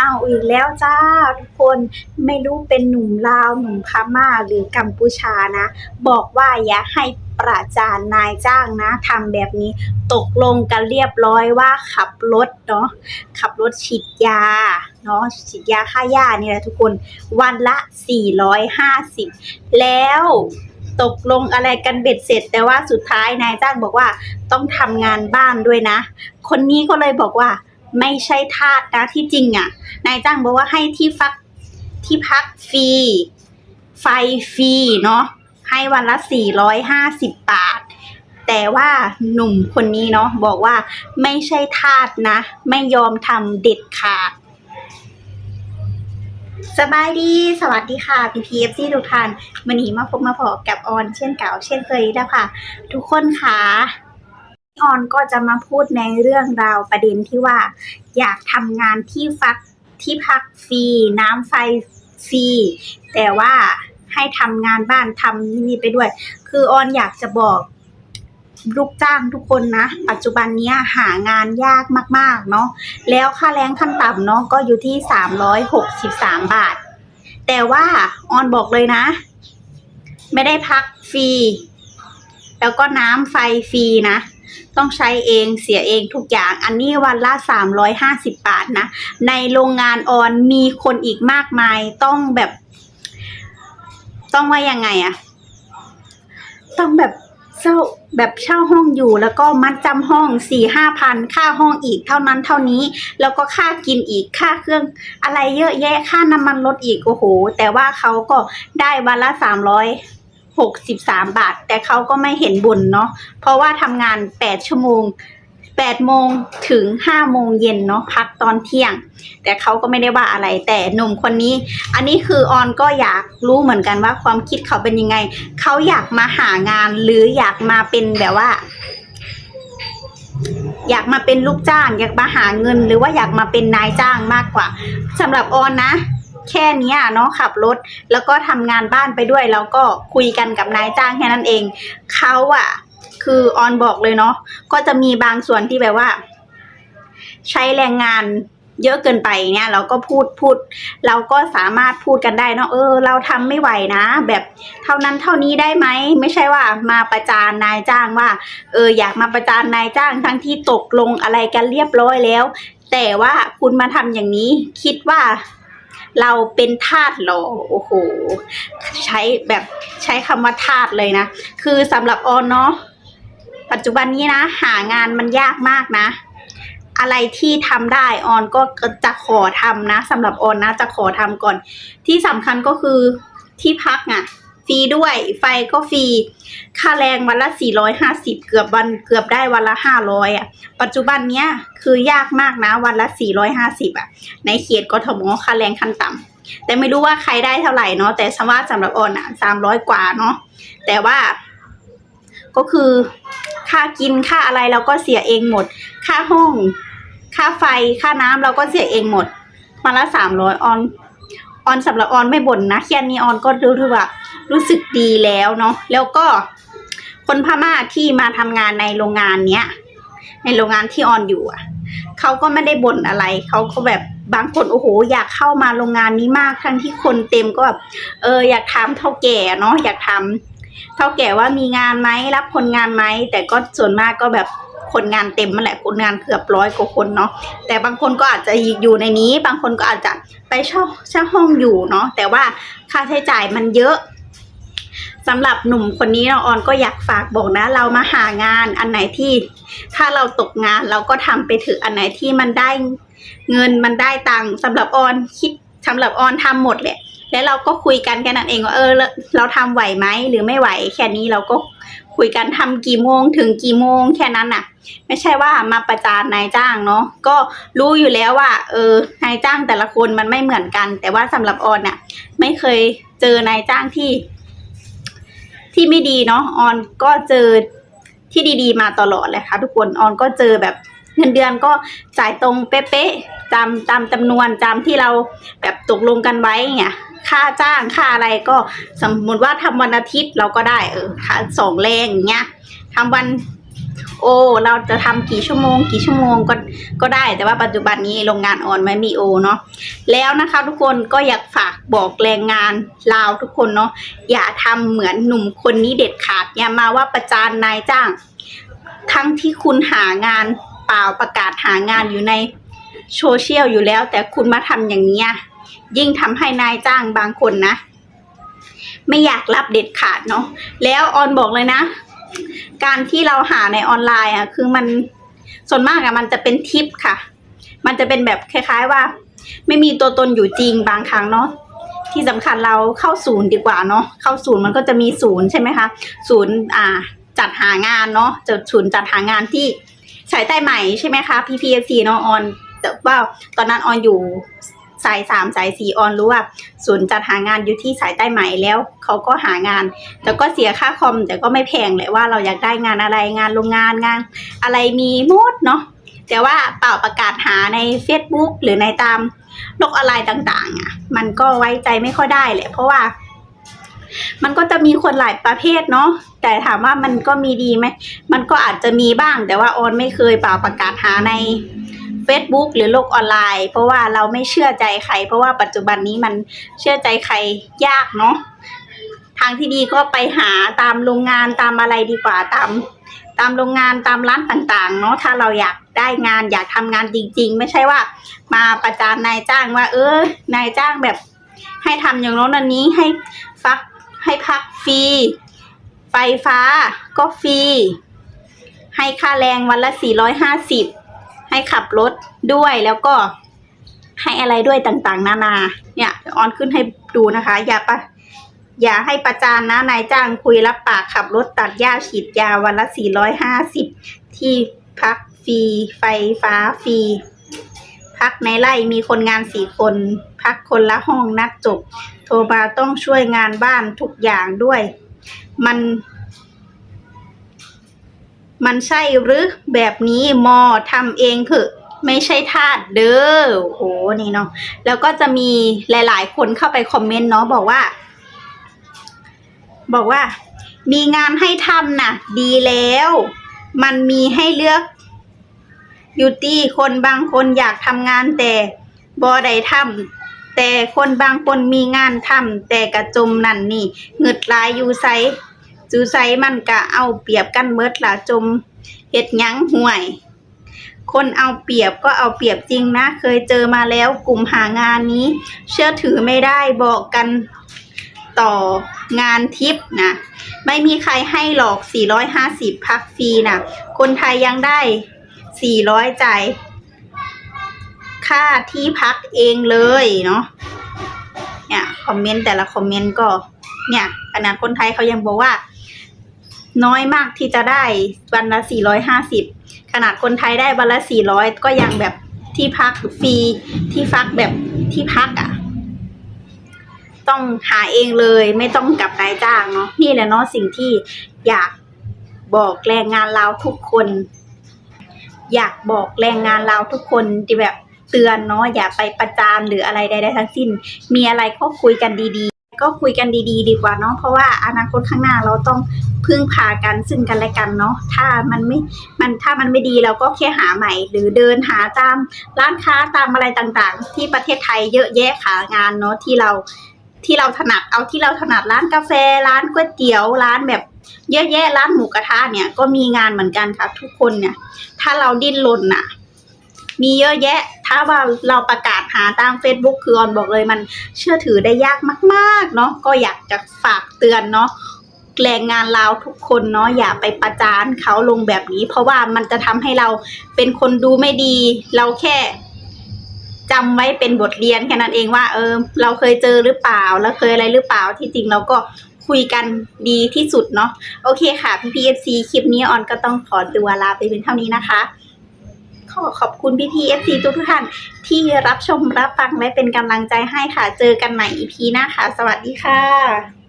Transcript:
เอาอีกแล้วจ้าทุกคนไม่รู้เป็นหนุ่มลาว หนุ่มพม่าหรือกัมพูชานะ บอกว่าอย่าให้ประจานนายจ้างนะทำแบบนี้ตกลงกันเรียบร้อยว่าขับรถเนาะขับรถฉีดยาเนาะฉีดยาฆ่าหญ้านี่แหละทุกคนวันละ 450 แล้วตกลงอะไรกันเบ็ดเสร็จ แต่ว่าสุดท้ายนายจ้างบอกว่าต้องทำงานบ้านด้วยนะ คนนี้ก็เลยบอกว่า ไม่ใช่ทาสนะที่จริงอะนายจ้างบอกว่าให้ที่ฟักที่พักฟรีไฟฟรีเนาะให้วันละ 450 บาท แต่ว่าหนุ่มคนนี้เนาะบอกว่าไม่ใช่ทาสนะ ไม่ยอมทำเด็ดขาดสบายดี สวัสดีค่ะพี่พีเอฟซีทุกท่านวันนี้มาพบมาพอกับออนเช่นเก่าเช่นเคยแล้วค่ะ ทุกคนค่ะ ออนก็จะมาพูดในเรื่องราวประเด็นที่ว่า อยากทำงานที่ฟักที่พักฟรีน้ำไฟฟรีแต่ว่าให้ทำงานบ้านทำนี่ไปด้วย คือออนอยากจะบอกลูกจ้างทุกคนนะ ปัจจุบันนี้หางานยากมาก ๆ เนาะแล้วค่าแรงขั้นต่ำเนาะก็อยู่ที่ 363 บาท แต่ว่าออนบอกเลยนะ ไม่ได้พักฟรี แล้วก็น้ำไฟฟรีนะ ต้องใช้เองเสียเองทุกอย่าง อันนี้วันละ 350 บาทนะ ในโรงงานออนมีคนอีกมากมายต้องแบบ ต้องว่ายังไงอะต้องแบบเช่าแบบเช่าห้องอยู่แล้วก็มัดจำห้องสี่ห้าพันค่าห้องอีกเท่านั้นเท่านี้ แล้วก็ค่ากินอีกค่าเครื่อง อะไรเยอะแยะค่าน้ำมันรถอีกโอ้โห แต่ว่าเขาก็ได้วันละสามร้อย หกสิบสามบาท แต่เขาก็ไม่เห็นบุญเนาะเพราะว่าทำงานแปดชั่วโมงแปดโมงถึงห้าโมงเย็นเนาะพักตอนเที่ยง แต่เขาก็ไม่ได้ว่าอะไรแต่หนุ่มคนนี้ อันนี้คือออนก็อยากรู้เหมือนกันว่าความคิดเขาเป็นยังไง เขาอยากมาหางานหรืออยากมาเป็นแบบว่า อยากมาเป็นลูกจ้าง อยากมาหาเงิน หรือว่าอยากมาเป็นนายจ้างมากกว่าสำหรับออนนะ แค่นี้เนาะขับรถ แล้วก็ทำงานบ้านไปด้วย แล้วก็คุยกันกับนายจ้างแค่นั้นเองเขาอะคือออนบอกเลยเนาะก็จะมีบางส่วนที่แบบว่า ใช้แรงงานเยอะเกินไปเนี่ยเราก็พูดพูด เราก็สามารถพูดกันได้เนาะเออ เราทำไม่ไหวนะ แบบเท่านั้นเท่านี้ได้ไหมไม่ใช่ว่ามาประจานนายจ้างว่า เอออยากมาประจานนายจ้างทั้งที่ตกลงอะไรกันเรียบร้อยแล้ว แต่ว่าคุณมาทำอย่างนี้คิดว่า เราเป็นทาสหรอโอ้โห ใช้แบบใช้คำว่าทาสเลยนะ คือสำหรับออนเนาะปัจจุบันนี้นะ หางานมันยากมากนะ อะไรที่ทำได้ออนก็จะขอทำนะสำหรับออนนะ จะขอทำก่อน ที่สำคัญก็คือที่พักอะ รีด้วย ไฟก็ฟรี ค่าแรงวันละ 450 เกือบวันเกือบได้วันละ 500อะ ปัจจุบันเนี้ยคือยากมากนะวันละ 450 อะ ในเขตกทมค่าแรงขั้นต่ำแต่ไม่รู้ว่าใครได้เท่าไหร่เนาะแต่สว่าสำหรับออนอะ300 กว่าเนาะแต่ว่าก็คือค่ากินค่าอะไรเราก็เสียเองหมด ค่าห้อง ค่าไฟค่าน้ำเราก็เสียเองหมดมาละสามร้อยออนออนสำหรับออนไม่บ่นนะแค่นี้ออนก็รู้ว่า รู้สึกดีแล้วเนาะแล้วก็คนพม่าที่มาทำงานในโรงงานเนี้ย ในโรงงานที่ออนอยู่อะเขาก็ไม่ได้บ่นอะไร เขาก็แบบบางคนโอ้โห อยากเข้ามาโรงงานนี้มากทั้งที่คนเต็มก็แบบเอออยากทำเท่าแก่เนาะอยากทำเท่าแก่ว่ามีงานไหมรับคนงานไหมแต่ก็ส่วนมากก็แบบคนงานเต็มมาแหละคนงานเกือบร้อยกว่าคนเนาะแต่บางคนก็อาจจะอยู่ในนี้ บางคนก็อาจจะไปเช่าเช่าห้องอยู่เนาะแต่ว่าค่าใช้จ่ายมันเยอะ สำหรับหนุ่มคนนี้เนาะออนก็อยากฝากบอกนะ เรามาหางานอันไหนที่ถ้าเราตกงานเราก็ทำไปเถือะอันไหนที่มันได้เงินมันได้ตังค์สำหรับออนคิดสำหรับออนทำหมดแหละ แล้วเราก็คุยกันแค่นั้นเองว่าเออเราเราทำไหวไหมหรือไม่ไหว แค่นี้เราก็คุยกันทำกี่โมงถึงกี่โมงแค่นั้นน่ะ ไม่ใช่ว่ามาประจานนายจ้างเนาะก็รู้อยู่แล้วว่า เออนายจ้างแต่ละคนมันไม่เหมือนกัน แต่ว่าสำหรับออนน่ะ ไม่เคยเจอนายจ้างที่ ที่ไม่ดีเนาะออนก็เจอที่ดีๆ มาตลอดเลยค่ะทุกคนออนก็เจอแบบเงินเดือนก็จ่ายตรงเป๊ะๆตามตามจำนวนตามที่เราแบบตกลงกันไว้เนี่ยค่าจ้างค่าอะไรก็สมมติว่าทำวันอาทิตย์เราก็ได้เออค่าสองแรงอย่างเงี้ยทำวัน โอ เราจะทำกี่ชั่วโมง กี่ชั่วโมงก็ก็ได้ แต่ว่าปัจจุบันนี้โรงงานออนไม่มีโอเนาะแล้วนะคะ ทุกคนก็อยากฝากบอกแรงงานลาวทุกคนเนาะอย่าทำเหมือนหนุ่มคนนี้เด็ดขาดอย่ามาว่าประจานนายจ้าง ทั้งที่คุณหางานเปล่าประกาศหางานอยู่ในโซเชียลอยู่แล้ว แต่คุณมาทำอย่างนี้ยยิ่งทำให้นายจ้างบางคนนะไม่อยากรับเด็ดขาดเนาะแล้วออนบอกเลยนะ การที่เราหาในออนไลน์อะคือมันส่วนมากอะมันจะเป็นทิปค่ะ มันจะเป็นแบบคล้ายๆว่า ไม่มีตัวตนอยู่จริงบางครั้งเนาะที่สำคัญเราเข้าศูนย์ดีกว่าเนาะเข้าศูนย์มันก็จะมีศูนย์ใช่ไหมคะศูนย์อ่าจัดหางานเนาะจะศูนย์จัดหางานที่สายใต้ใหม่ใช่ไหมคะ PPFC เนาะออนแต่ว่าตอนนั้นออนอยู่ สายสามสายสี่ออนรู้ว่าศูนย์จัดหางานอยู่ที่สายใต้ใหม่แล้วเขาก็หางาน แต่ก็เสียค่าคอมแต่ก็ไม่แพงเลยว่าเราอยากได้งานอะไรงานโรงงานงาน อะไรมีมดเนาะแต่ว่าเป่าประกาศหาใน Facebook หรือในตามโลกออนไลน์ต่าง ๆอะ มันก็ไว้ใจไม่ค่อยได้แหละเพราะว่ามันก็จะมีคนหลายประเภทเนาะแต่ถามว่ามันก็มีดีไหม มันก็อาจจะมีบ้าง แต่ว่าออนไม่เคยเป่าประกาศหาใน Facebook หรือโลกออนไลน์ เพราะว่าเราไม่เชื่อใจใคร เพราะว่าปัจจุบันนี้มันเชื่อใจใครยากเนาะทางที่ดีก็ไปหาตามโรงงานตามอะไรดีกว่าตาม ตามโรงงานตามร้านต่างๆ เนาะถ้าเราอยากได้งานอยากทำงานจริง ๆ ไม่ใช่ว่า มาประจานนายจ้างว่า เออนายจ้างแบบ ให้ทำอย่างโน้นอันนี้ให้ฟักให้พักฟรีไฟฟ้าก็ฟรีให้ค่าแรงวันละสี่ร้อยห้าสิบ ให้ขับรถด้วยแล้วก็ให้อะไรด้วยต่างๆ นานา เนี่ยออนขึ้นให้ดูนะคะ อย่าปะอย่าให้ประจานนะนายจ้างคุยรับปากขับรถตัดหญ้าฉีดยาวันละสี่ร้อยห้าสิบที่พักฟรีไฟฟ้าฟรีพักในไร่มีคนงานสี่คน พักคนละห้องนัดจบ โทรมาต้องช่วยงานบ้านทุกอย่างด้วย มัน มันใช่หรือแบบนี้มอทำเองเถอะไม่ใช่ทาสเด้อโอ้โหนี่เนาะแล้วก็จะมีหลายๆ คนเข้าไปคอมเมนต์เนาะบอกว่า บอกว่า มีงานให้ทำน่ะ ดีแล้ว มันมีให้เลือกยูตี้คนบางคนอยากทำงานแต่บ่ได้ทำแต่คนบางคนมีงานทำแต่กระจมนั่นนี่เงึดลายอยู่ไซ จูไซมันกะเอาเปรียบกันเมิดละจมเฮ็ดยังห่วย คนเอาเปรียบก็เอาเปรียบจริงนะ เคยเจอมาแล้วกลุ่มหางานนี้ เชื่อถือไม่ได้บอกกันต่องานทิปนะ ไม่มีใครให้หรอก 450 พักฟรีนะ คนไทยยังได้ 400จ่ายค่าที่พักเองเลยเนาะเนี่ย คอมเมนต์แต่ละคอมเมนต์ก็ เนี่ยขนาดคนไทยเขายังบอกว่า น้อยมากที่จะได้วันละ 450 ขนาดคนไทยได้วันละ 400 ก็ยังแบบที่พักฟรีที่พักแบบที่พักอะ่ะ ต้องหาเองเลยไม่ต้องกับนายจ้างเนาะนี่แหละเนาะสิ่งที่อยากบอกแรงงานเราวทุกคน อยากบอกแรงงานเราวทุกคนที่แบบเตือนเนาะอย่าไปประจานหรืออะไรใดๆทั้งสิ้น มีอะไรก็คุยกันดีๆ ก็คุยกันดี ๆ ดีกว่าเนาะเพราะว่าอนาคตข้างหน้าเราต้องพึ่งพากันซึ่งกันและกันเนาะถ้ามันไม่มันถ้ามันไม่ดีเราก็แค่หาใหม่ หรือเดินหาตามร้านค้าตามอะไรต่างๆ ที่ประเทศไทยเยอะแยะขางานเนาะที่เราที่เราถนัดเอาที่เราถนัดร้านกาแฟร้านก๋วยเตี๋ยวร้านแบบเยอะแยะร้านหมูกระทะเนี่ยก็มีงานเหมือนกันค่ะทุกคนเนี่ย ถ้าเราดิ้นรนน่ะ มีเยอะแยะ ถ้าว่าเราประกาศหาตาม Facebook คือออนบอกเลยมันเชื่อถือได้ยากมากๆเนาะก็อยากจะฝากเตือนเนาะแรงงานเราวทุกคนเนาะอย่าไปประจานเขาลงแบบนี้ เพราะว่ามันจะทำให้เราเป็นคนดูไม่ดี เราแค่จำไว้เป็นบทเรียนแค่นั้นเองว่า เออ เราเคยเจอหรือเปล่า แล้วเคยอะไรหรือเปล่าที่จริงเราก็คุยกันดีที่สุดเนาะโอเคค่ะพี่พีเอฟซีคลิปนี้ออนก็ต้องขอตัวลาไปเป็นเท่านี้นะคะ ขอขอบคุณพี่พีเอฟซีทุกท่านที่รับชมรับฟังและเป็นกำลังใจให้ค่ะ เจอกันใหม่อีพีหน้าค่ะ สวัสดีค่ะ